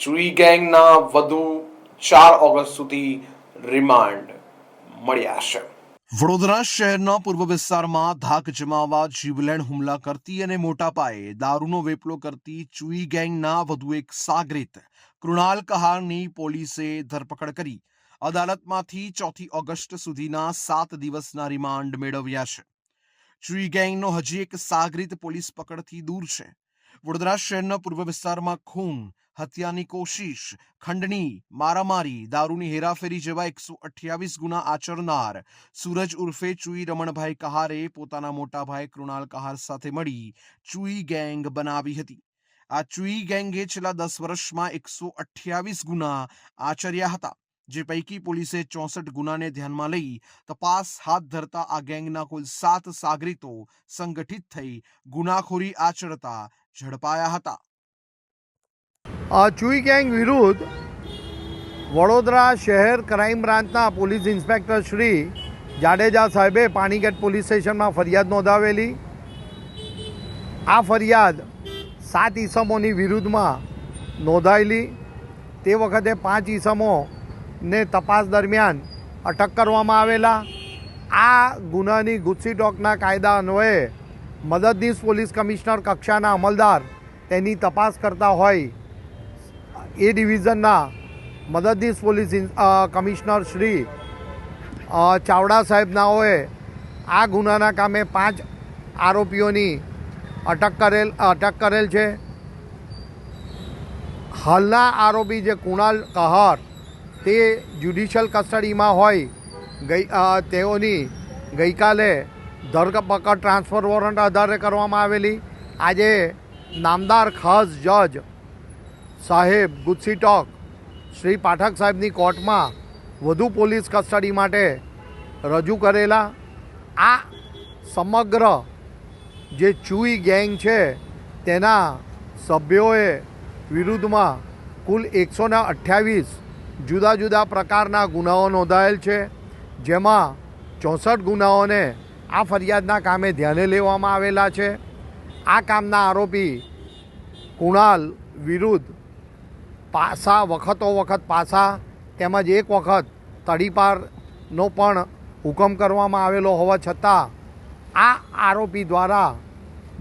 ચુઈ ગેંગના વધુ ચાર ઓગસ્ટ સુધી રિમાન્ડ મળ્યા છે વડોદરા શહેરના પૂર્વ વિસ્તારમાં ધાક જમાવા જીવલેણ હુમલા કરતી અને મોટા પાયે દારૂનો વેપલો કરતી ચુઈ ગેંગના વધુ એક સાગરીત, કૃણાલ કહારની પોલીસે ધરપકડ કરી. અદાલતમાંથી ચોથી ઓગસ્ટ સુધીના સાત દિવસના રિમાન્ડ મેળવ્યા છે. ચુઈ ગેંગનો હજી એક સાગરીત પોલીસ પકડથી દૂર છે. વડોદરા શહેરના પૂર્વ વિસ્તારમાં ખૂન, હત્યાની કોશિશ, ખંડણી, મારામારી, દારૂની હેરાફેરી જેવા એકસો અઠ્યાવીસ ગુના આચરનાર સૂરજ ઉર્ફે ચુઈ રમણભાઈ કહારે પોતાના મોટા ભાઈ કૃણાલ કહાર સાથે મળી ચુઈ ગેંગ બનાવી હતી. આ ચુઈ ગેંગે છેલ્લા દસ વર્ષમાં એકસો અઠ્યાવીસ ગુના આચર્યા હતા. જે પૈકી પોલીસે ચોસઠ ગુનાને ધ્યાનમાં લઈ તપાસ હાથ ધરતા આ ગેંગના કુલ સાત સાગરીતો સંગઠિત થઈ ગુનાખોરી આચરતા ઝડપાયા હતા આ ચુઈ ગેંગ વિરુદ્ધ વડોદરા શહેર ક્રાઇમ બ્રાન્ચના પોલીસ ઇન્સ્પેક્ટર શ્રી જાડેજા સાહેબે પાણીગેટ પોલીસ સ્ટેશનમાં ફરિયાદ નોંધાવેલી આ ફરિયાદ સાત ઈસમોની વિરુદ્ધમાં નોંધાયેલી તે વખતે પાંચ ઈસમોને તપાસ દરમિયાન અટક કરવામાં આવેલા આ ગુનાની ગુસ્સી ટોકના કાયદા અન્વયે મદદનીશ પોલીસ કમિશનર કક્ષાના અમલદાર તેની તપાસ કરતા હોય એ ડિવિઝનના મદદનીશ પોલીસ કમિશનર શ્રી ચાવડા સાહેબનાઓએ આ ગુનાના કામે પાંચ આરોપીઓની અટક કરેલ અટક કરેલ છે. હાલના આરોપી જે કુણાલ કહાર તે જ્યુડિશિયલ કસ્ટડીમાં હોય, ગઈ તેઓની ગઈકાલે ધરપકડ ટ્રાન્સફર વોરંટ આધારે કરવામાં આવેલી. આજે નામદાર ખાસ જજ સાહેબ ગુસ્સી ટોક શ્રી પાઠક સાહેબની કોર્ટમાં વધુ પોલીસ કસ્ટડી માટે રજૂ કરેલા. આ સમગ્ર જે ચુઈ ગેંગ છે, તેના સભ્યોએ વિરુદ્ધમાં કુલ એકસો ને અઠ્યાવીસ જુદા જુદા પ્રકારના ગુનાઓ નોંધાયેલ છે, જેમાં ચોસઠ ગુનાઓને આ ફરિયાદના કામે ધ્યાને લેવામાં આવેલા છે. આ કામના આરોપી કુણાલ વિરુદ્ધ પાસા વખતો વખત પાસા તેમજ એક વખત તડીપારનો પણ હુકમ કરવામાં આવેલો હોવા છતાં આ આરોપી દ્વારા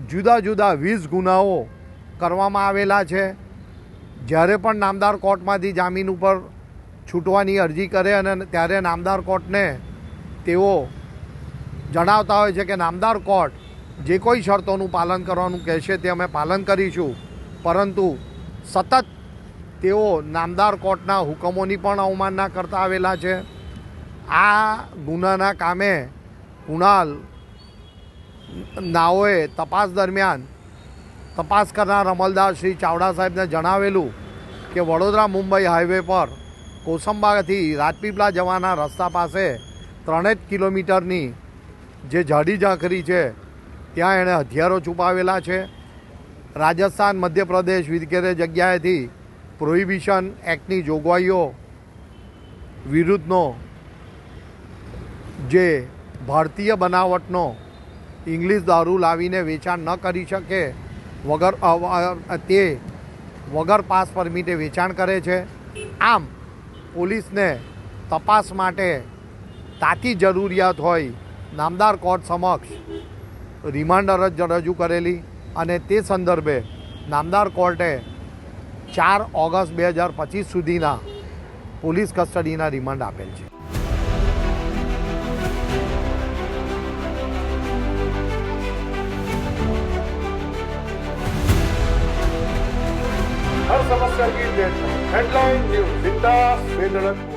જુદા જુદા વીસ ગુનાઓ કરવામાં આવેલા છે. જ્યારે પણ નામદાર કોર્ટમાંથી જામીન ઉપર છૂટવાની અરજી કરે અને ત્યારે નામદાર કોર્ટને તેઓ જણાવતા હોય છે કે નામદાર કોર્ટ જે કોઈ શરતોનું પાલન કરવાનું કહેશે તે અમે પાલન કરીશું. પરંતુ સતત તેઓ નામદાર કોર્ટના હુકમોની પણ અવમાનના કરતા આવેલા છે. આ ગુનાના કામે કુણાલ નાઓએ તપાસ દરમિયાન તપાસ કરનાર અમલદાર શ્રી ચાવડા સાહેબને જણાવેલું કે વડોદરા મુંબઈ હાઈવે પર કોસંબાથી રાજપીપળા જવાના રસ્તા પાસે ત્રણેક કિલોમીટરની જે જાડી ઝાંખરી છે, ત્યાં એણે હથિયારો છુપાવેલા છે. રાજસ્થાન, મધ્યપ્રદેશ વગેરે જગ્યાએથી પ્રોહિબિશન એક્ટની જોગવાઈઓ વિરુદ્ધનો જે ભારતીય બનાવટનો ઇંગ્લિશ દારૂ લાવીને વેચાણ ન કરી શકે વગર તે વગર પાસ પરમિટે વેચાણ કરે છે. આમ પોલીસને તપાસ માટે તાતી જરૂરિયાત હોય, નામદાર કોર્ટ સમક્ષ રિમાન્ડ અરજ રજૂ કરેલી અને તે સંદર્ભે નામદાર કોર્ટે ચાર ઓગસ્ટ બે હજાર પચીસ સુધીના પોલીસ કસ્ટડીના રિમાન્ડ આપેલ છે. Sargil Headline News. Bindas Bendalat